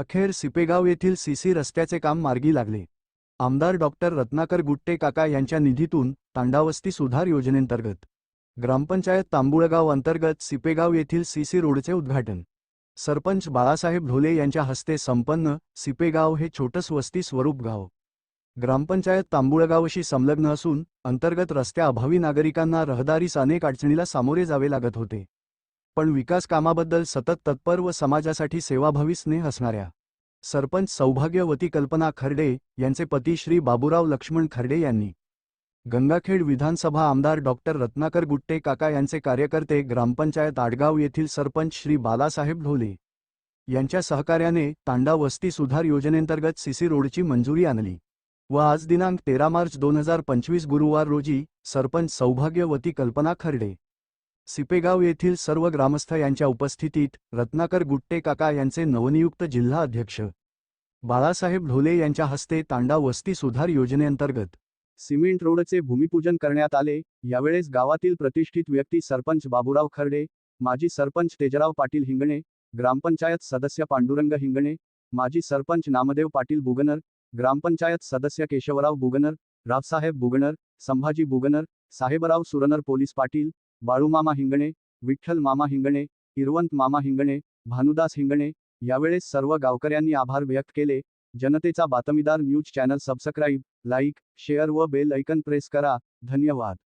अखेर सिपेगाव येथील सीसी रस्त्याचे काम मार्गी लागले. आमदार डॉक्टर रत्नाकर गुट्टे काका यांच्या निधीतून तांडावस्ती सुधार योजनेंतर्गत. ग्रामपंचायत तांबुळगाव अंतर्गत सिपेगाव येथील सीसी रोडचे उद्घाटन. सरपंच बाळासाहेब ढोले यांच्या हस्ते संपन्न सिपेगाव हे छोटस वस्ती स्वरूप गाव. ग्रामपंचायत तांबुळगावशी संलग्न असून अंतर्गत रस्त्याअभावी नागरिकांना रहदारीस अनेक अडचणीला सामोरे जावे लागत होते. पण विकास कामाबद्दल सतत तत्पर व समाजासाठी सेवाभावी स्नेह असणाऱ्या सरपंच सौभाग्यवती कल्पना खर्डे यांचे पती श्री बाबूराव लक्ष्मण खर्डे यांनी गंगाखेड विधानसभा आमदार डॉक्टर रत्नाकर गुट्टे काका यांचे कार्यकर्ते ग्रामपंचायत आडगाव येथील सरपंच श्री बालासाहेब ढोले यांच्या सहकार्याने तांडा वस्ती सुधार योजनेंतर्गत सीसी रोडची मंजुरी आणली व आज दिनांक तेरा मार्च दोन हजार पंचवीस गुरुवार रोजी सरपंच सौभाग्यवती कल्पना खर्डे सिपेगाव येथील सर्व ग्रामस्थ यांच्या उपस्थितीत रत्नाकर गुट्टे काका यांचे नवनियुक्त जिल्हा अध्यक्ष बाळासाहेब ढोले यांच्या हस्ते तांडा वस्ती सुधार योजनेअंतर्गत सिमेंट रोडचे भूमिपूजन करण्यात आले. यावेळेस गावातील प्रतिष्ठित व्यक्ती सरपंच बाबूराव खर्डे माजी सरपंच तेजराव पाटील हिंगणे ग्रामपंचायत सदस्य पांडुरंग हिंगणे माजी सरपंच नामदेव पाटील बुगनर ग्रामपंचायत सदस्य केशवराव बुगनर रावसाहेब बुगनर संभाजी बुगनर साहेबराव सुरनर पोलीस पाटील बाळूमामा हिंगणे विठ्ठल मामा हिंगणे इरवंत मामा हिंगणे भानुदास हिंगणे यावेळेस सर्व गावकऱ्यांनी आभार व्यक्त केले. जनतेचा बातमीदार news channel subscribe like share व बेल ऐकन प्रेस करा. धन्यवाद.